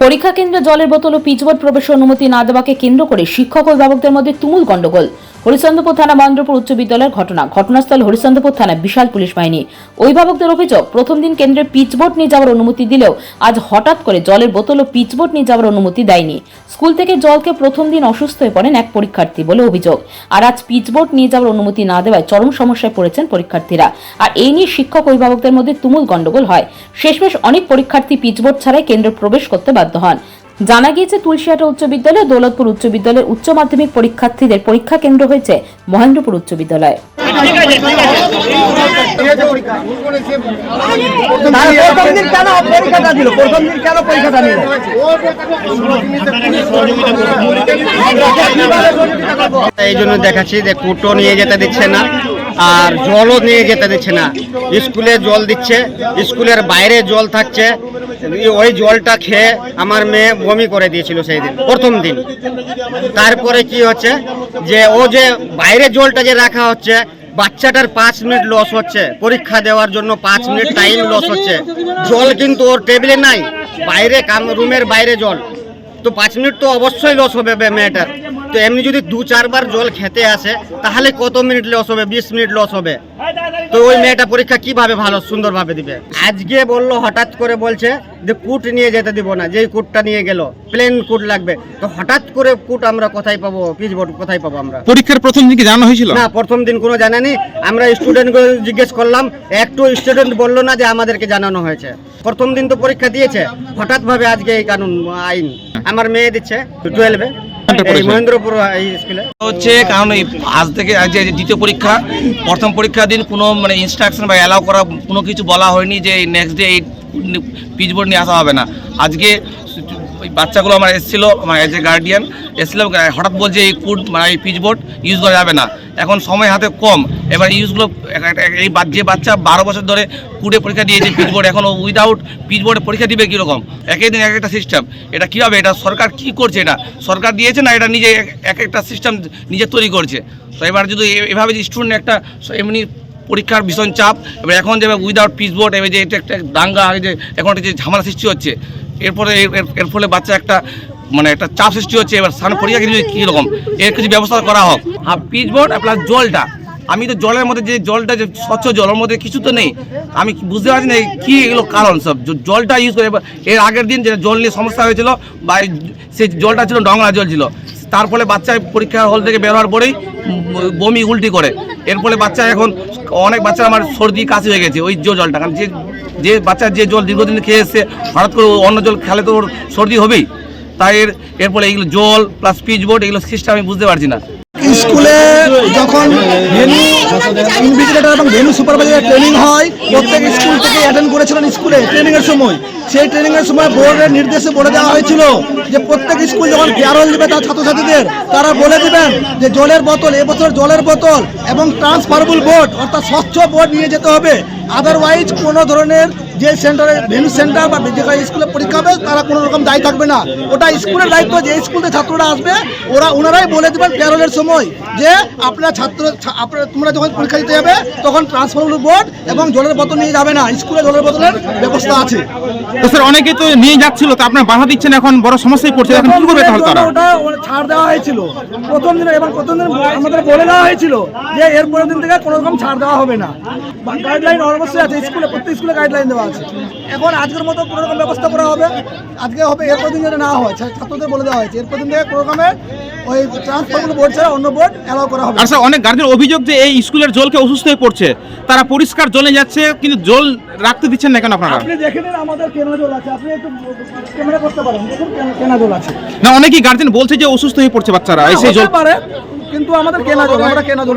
পরীক্ষা কেন্দ্রে জলের বোতল ও পিচবোর্ড প্রবেশের অনুমতি না দেওয়াকে কেন্দ্র করে শিক্ষক ও অভিভাবকদের মধ্যে তুমুল গণ্ডগোল হরিচন্দ্রপুর থানা মহেন্দ্রপুর উচ্চ বিদ্যালয়ের ঘটনা। ঘটনাস্থল হরিচন্দ্রপুর থানায় বিশাল পুলিশ বাহিনী। অভিভাবকদের অভিযোগ, প্রথম দিন কেন্দ্রে পিচবোর্ড নিয়ে যাওয়ার অনুমতি দিলেও আজ হঠাৎ করে জলের বোতল ও পিচবোর্ড নিয়ে যাওয়ার অনুমতি দেয়নি। স্কুল থেকে জলকে প্রথম দিন অসুস্থ হয়ে পড়েন এক পরীক্ষার্থী বলে অভিযোগ। আর আজ পিচবোর্ড নিয়ে যাওয়ার অনুমতি না দেওয়ায় চরম সমস্যায় পড়েছেন পরীক্ষার্থীরা। আর এই নিয়ে শিক্ষক অভিভাবকদের মধ্যে তুমুল গণ্ডগোল হয়। শেষমেশ অনেক পরীক্ষার্থী পিচবোর্ড ছাড়াই কেন্দ্রে প্রবেশ করতে বাধ্য হন। জানা গিয়েছে তুলসিয়াটা উচ্চ বিদ্যালয়, দৌলতপুর উচ্চ বিদ্যালয়ের উচ্চ মাধ্যমিক পরীক্ষার্থীদের পরীক্ষা কেন্দ্র হয়েছে মহেন্দ্রপুর উচ্চ বিদ্যালয়। এই জন্য দেখাচ্ছি যে কুটো নিয়ে যেতে দিচ্ছে না, আর জলও নিয়ে যেতে দিচ্ছে না। স্কুলে জল দিচ্ছে, স্কুলের বাইরে জল থাকছে ওই জলটা খেয়ে আমার মেয়ে বমি করে দিয়েছিল সেই দিন প্রথম দিন। তারপরে কি হচ্ছে যে ও যে বাইরে জলটা যে রাখা হচ্ছে, বাচ্চাটার পাঁচ মিনিট লস হচ্ছে। পরীক্ষা দেওয়ার জন্য পাঁচ মিনিট টাইম লস হচ্ছে। জল কিন্তু ওর টেবিলে নাই, বাইরে কাম, রুমের বাইরে জল। তো পাঁচ মিনিট তো অবশ্যই লস হবে মেয়েটার। তো এমনি যদি দু চারবার জল খেতে আসে, তাহলে কত মিনিট লস হবে? বিশ মিনিট লস হবে। তো ওই মেয়েটা পরীক্ষা কীভাবে ভালো সুন্দরভাবে দিবে? আজকে বলল হঠাৎ করে বলছে যে কুট নিয়ে যেতে দিব না যেই কুটটা নিয়ে গেল প্লেন কুট লাগবে। তো হঠাৎ করে কুট আমরা কোথায় পাবো পিচবোর্ড কোথায় পাবো আমরা? পরীক্ষার প্রথম দিন কি জানানো হয়েছিল? না প্রথম দিন কোনো জানানি আমরা জিজ্ঞেস করলাম একটু স্টুডেন্ট বলল না যে আমাদেরকে জানানো হয়েছে। প্রথম দিন তো পরীক্ষা দিয়েছে। হঠাৎ ভাবে আজকে এই কানুন আইন। আমার মেয়ে দিচ্ছে টুয়েলভে মহেন্দ্রপুর স্কুলে। হচ্ছে কারণ এই আজ থেকে আজ যে দ্বিতীয় পরীক্ষা প্রথম পরীক্ষার দিন কোনো মানে ইনস্ট্রাকশন বা অ্যালাউ করা কোনো কিছু বলা হয়নি যে নেক্সট ডে এই পিচবোর্ড নিয়ে আসা হবে না। আজকে ওই বাচ্চাগুলো আমার এসেছিল, আমার এজ এ গার্ডিয়ান এসেছিল হঠাৎ বলছে এই কুড মানে এই পিচবোর্ড ইউজ করা যাবে না। এখন সময় হাতে কম। এবার ইউজগুলো এই যে বাচ্চা বারো বছর ধরে কুড়ে পরীক্ষা দিয়েছে পিচবোর্ড এখন উইদাউট পিচবোর্ডে পরীক্ষা দিবে কীরকম? একই দিন এক একটা সিস্টেম এটা কীভাবে, এটা সরকার কি করছে এটা? সরকার দিয়েছে না, এটা নিজে এক- এক একটা সিস্টেম নিজে তৈরি করছে? তো এবার যদি এভাবে যে স্টুডেন্ট একটা এমনি পরীক্ষার ভীষণ চাপ, এবার এখন যে উইদাউট পিচবোর্ড এবার যে এটা একটা দাঙ্গা যে এখন একটা যে ঝামেলা সৃষ্টি হচ্ছে এরপরে এর- ফলে বাচ্চা একটা মানে একটা চাপ সৃষ্টি হচ্ছে, এবার সামনে পরীক্ষা কিছু কীরকম? এর কিছু ব্যবস্থা করা হোক। আর পিচবোর্ড প্লাস জলটা। আমি তো জলের মধ্যে যে জলটা যে স্বচ্ছ জলের মধ্যে কিছু তো নেই। আমি বুঝতে পারছি না কি এগুলো কারণ সব? জলটা ইউজ করে এর আগের দিন যে জল নিয়ে সমস্যা হয়েছিল, বা সেই জলটা ছিল ডংলা জল ছিল, তার ফলে বাচ্চা পরীক্ষার হল থেকে বের হওয়ার পরেই বমি উল্টি করে। এর ফলে বাচ্চা এখন অনেক বাচ্চা আমার সর্দি কাশি হয়ে গেছে, ওই জলটা। কারণ যে যে বাচ্চা যে জল দীর্ঘদিন খেয়ে এসছে, হঠাৎ করে অন্য জল খেলে তো ওর সর্দি হবেই। তাই এর এরপরে এইগুলো জল প্লাস পিচবোর্ড এগুলো সিস্টেম আমি বুঝতে পারছি না। স্কুলে যখন ভেনু ইনভিজিলেটর এবং ভেনু সুপারভাইজার ট্রেনিং হয় প্রত্যেক স্কুল থেকে অ্যাটেন্ড করেছিলেন স্কুলে ট্রেনিংয়ের সময়। সেই ট্রেনিংয়ের সময় বোর্ডের নির্দেশে বলে দেওয়া হয়েছিল যে প্রত্যেক স্কুল যখন ফেয়ারওয়েল দেবে তার ছাত্রছাত্রীদের তারা বলে দিবেন যে জলের বোতল এবছর জলের বোতল এবং ট্রান্সফারেবল বোর্ড অর্থাৎ স্বচ্ছ বোর্ড নিয়ে যেতে হবে। আদারওয়াইজ কোনো ধরনের যে সেন্টারে ভেনু সেন্টার বা যেখানে স্কুলে পরীক্ষা হবে তারা কোনো রকম দায়ী থাকবে না। ওটা স্কুলের দায়িত্ব যে স্কুলে ছাত্ররা আসবে ওরা ওনারাই বলে দেবেন প্যারোলের সময় যে আপনার ছাত্র আপনারা তোমরা যখন পরীক্ষা দিতে যাবে তখন ট্রান্সফারেবল বোর্ড এবং জলের বোতল নিয়ে যাবে না স্কুলে জলের বোতলের ব্যবস্থা আছে। তো স্যার অনেকে তো নিয়ে যাচ্ছিল তো আপনার বাধা দিচ্ছেন এখন বড় সমস্যায় পড়ছে এখন কি করবে তাহলে তারা? ওটা ছাড় দেওয়া হয়েছিল। প্রথম দিনে এবং প্রথম দিন আমাদের বলে দেওয়া হয়েছিল যে এর পরের দিন থেকে কোনো রকম ছাড় দেওয়া হবে না। গাইডলাইন অবশ্যই আছে স্কুলে প্রত্যেক স্কুলে গাইডলাইন দেওয়া আছে। এখন আজকের মতো কোনো রকম ব্যবস্থা করা হবে। আজকে হবে এরপর দিন যেন না হয় ছাত্রদের বলে দেওয়া হয়েছে। এরপর দিন থেকে কোনো রকমের ওই ট্রান্সফার বোর্ড ছাড়া অন্য বোর্ড অ্যালাউ করা হবে। স্যার অনেক গার্জেন অভিযোগ যে এই স্কুলের জলকে অসুস্থ হয়ে পড়ছে। তারা পরিষ্কার জলে যাচ্ছে কিন্তু জল রাখতে দিচ্ছেন না কেন আপনারা? আপনি দেখে নিন আমাদের কেনা জল আছে। আপনি একটু ক্যামেরা করতে পারেন। দেখুন কেনা- কেনা জল আছে। না অনেকেই গার্জেন বলছে যে অসুস্থ হয়ে পড়ছে বাচ্চারা। এই সেই জল পারে কিন্তু আমাদের কেনা জল আমরা কেনা জল